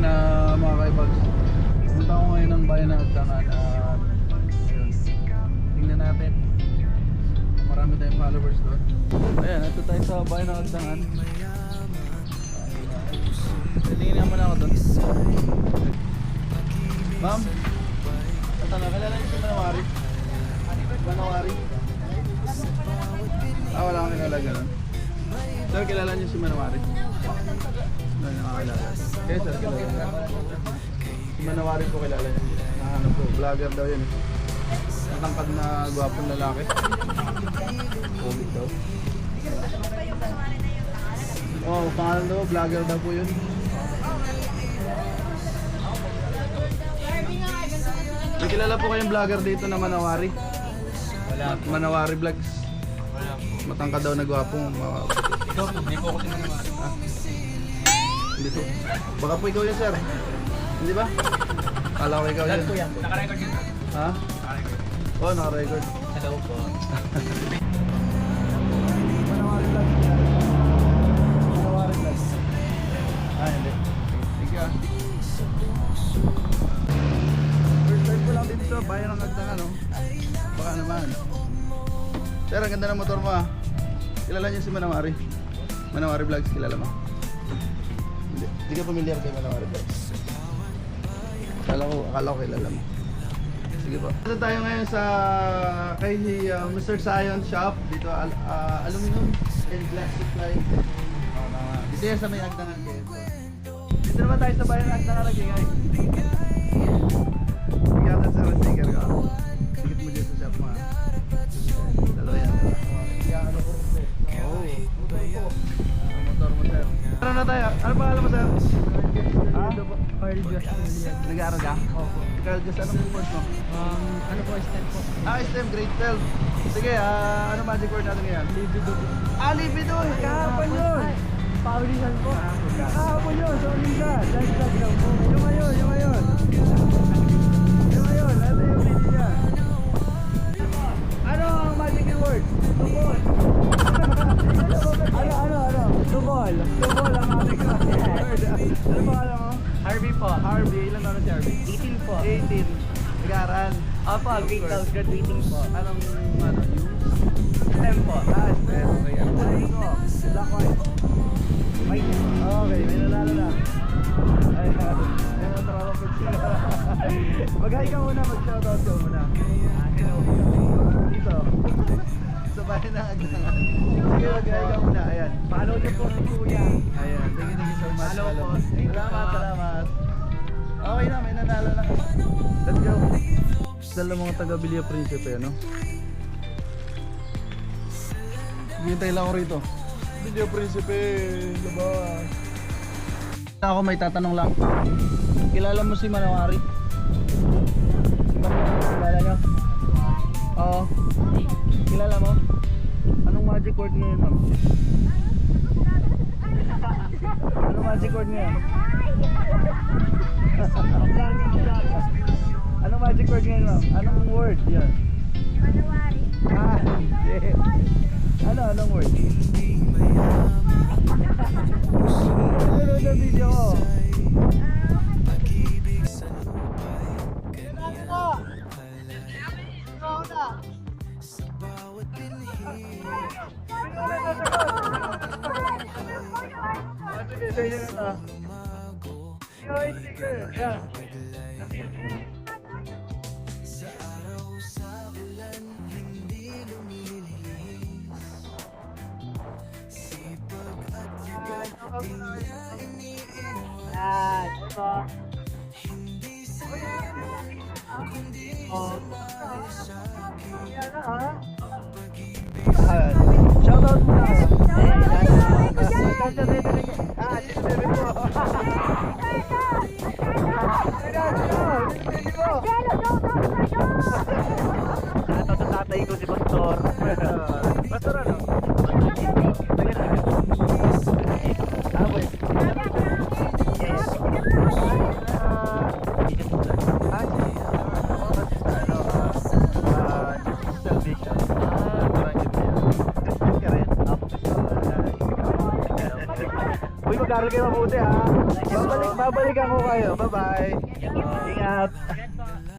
ngayon na mga kaibags. Punta ako ngayon ng bayan ng Agdangan at ayun. Tingnan natin. Marami tayong followers doon. Ayan, ito tayo sa bayan ng Agdangan. Tingin nga muna ako doon. Ma'am, ito na, kilala niyo si Manawari? Manawari? Ah, wala kang kilala ganun. Sir, kilala niyo si Manawari? Hindi, nakakilala. Okay, sir, kilala. Si Manawari po kilala niyo. Ah, ano po, vlogger daw yun. eh. Matangkad na gwapong lalaki. Covid daw. Oo, oh, pangalan daw, vlogger daw po yun. May kilala po kayong vlogger dito na Manawari? Wala. Manawari Vlogs. Wala. Matangkad daw na gwapong. ma- Ikaw po, hindi po ako sinanamari. Ah. Hindi po. Baka po ikaw yun, sir. Hindi ba? Kala ko ikaw yun. Nakarecord yun. Ha? Nakarecord. Oo, oh, naka-record. Hello po. Ah, hindi. Thank you ah. First time ko lang dito sa bayan ng Agdangan, no? Baka naman. Sir, ang ganda ng motor mo ah. Kilala niyo si Manawari? Manawari Vlogs, kilala mo? Hindi. Hindi ka familiar kay Manawari Vlogs. Akala ko, akala ko kilala mo. Sige po. Dito tayo ngayon sa kay uh, Mr. Science Shop. Dito al ah, aluminum and glass supply. Tama. Dito yan sa may Agdangan kayo. Dito naman tayo sa bayan ng Agdangan lagi guys. Natin sa sticker ka. Tikit mo dito sa shop mo. Dalawa yan. Ano tayo? Ano pangalan mo sir? Ha? Carl Julian. Nag-aaral ka? Opo. Ikaw, just anong course mo? Um, ano po, STEM po? Ah, STEM grade 12. Sige, ah, ano magic word natin ngayon? Libido. Ah, libido! Kahapon yun! Paulisan po. Kahapon yun, Olinda. Dance tag lang po. Yung ngayon, yung ngayon. Ilan taon na si Harvey? 18 po. 18. Nag-aaral. Opo, grade 12 graduating po. Anong, ano, yung? STEM po. Ah, STEM. Okay, ano po ito? Black white. May Okay, may nanalo na. Ay, ay, natrawa ko siya. Mag-hi ka muna, mag-shoutout ka muna. Dito. Na, may nanalo na. Let's go. Dala mga taga Villa Principe, ano? Hintay lang ako rito. Villa Principe, labas. Ako may tatanong lang. Kilala mo si Manawari? Kilala niyo? Oo. Kilala mo? Anong magic word ngayon, ma'am? Anong magic word ngayon? Anong magic word ngayon, ma'am? Anong word? Yan. Manawari. Ah, hindi. Ano, anong word? Ano na video ko? Sige, sige na. Sige, sige. Yeah. Ah, ito. Oh. Yan na, ha? Ah, Shoutout muna. Ay, Mag-aaral kayo mabuti ha. Babalik babalikan ko kayo. Bye-bye. Ingat.